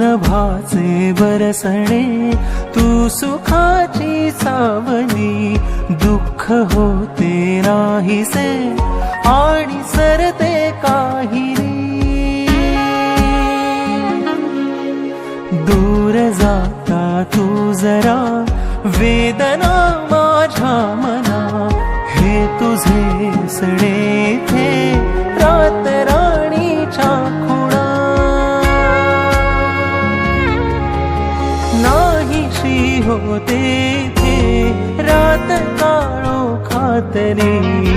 भाचे बरसणे तू सुखाची सावली दुःख होते नाहीसे आणि सरते काही दूर जाता तू जरा वेदना माझ्या मना हे तुझे सडे थे रात नाहीशी होते थे। रात काळो खातरी।